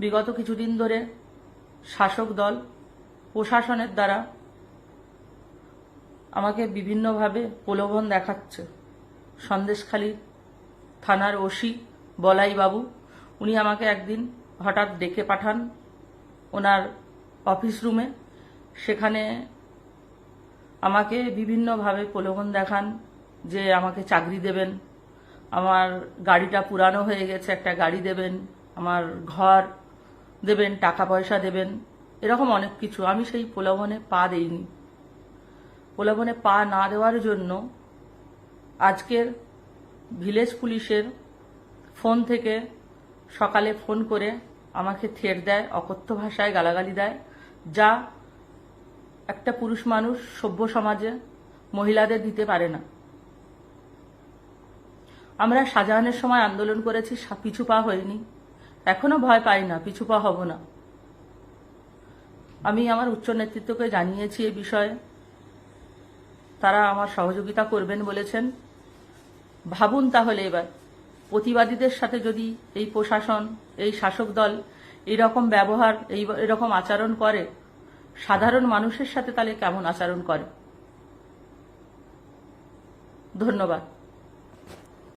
বিগত কিছুদিন ধরে শাসক দল প্রশাসনের দ্বারা আমাকে বিভিন্নভাবে প্রলোভন দেখাচ্ছে। সন্দেশখালী থানার ওসি বলাই বাবু উনি আমাকে একদিন হঠাৎ ডেকে পাঠান ওনার অফিস রুমে। সেখানে আমাকে বিভিন্নভাবে প্রলোভন দেখান যে আমাকে চাকরি দেবেন, আমার গাড়িটা পুরানো হয়ে গেছে, একটা গাড়ি দেবেন, আমার ঘর দেবেন টাকা পয়সা দেবেন, এরকম অনেক কিছু। আমি সেই প্রলোভনে পা দেইনি। প্রলোভনে পা না দেওয়ার জন্য আজকের ভিলেজ পুলিশের ফোন থেকে সকালে ফোন করে আমাকে থের দেয়, অকথ্য ভাষায় গালাগালি দেয়, যা একটা পুরুষ মানুষ সভ্য সমাজে মহিলাদের দিতে পারে না। আমরা শাহজাহানের সময় আন্দোলন করেছি পিছু পা হয়নি। এখনও ভয় পাই না, পিছু পা হব না। আমি আমার উচ্চ নেতৃত্বকে জানিয়েছি এই বিষয়ে। তারা আমার সহযোগিতা করবেন বলেছেন। ভাবুন তাহলে এবার, প্রতিবাদীদের সাথে যদি এই প্রশাসন, এই শাসক দল এইরকম ব্যবহার, এই এরকম আচরণ করে, সাধারণ মানুষের সাথে তাহলে কেমন আচরণ করে? ধন্যবাদ।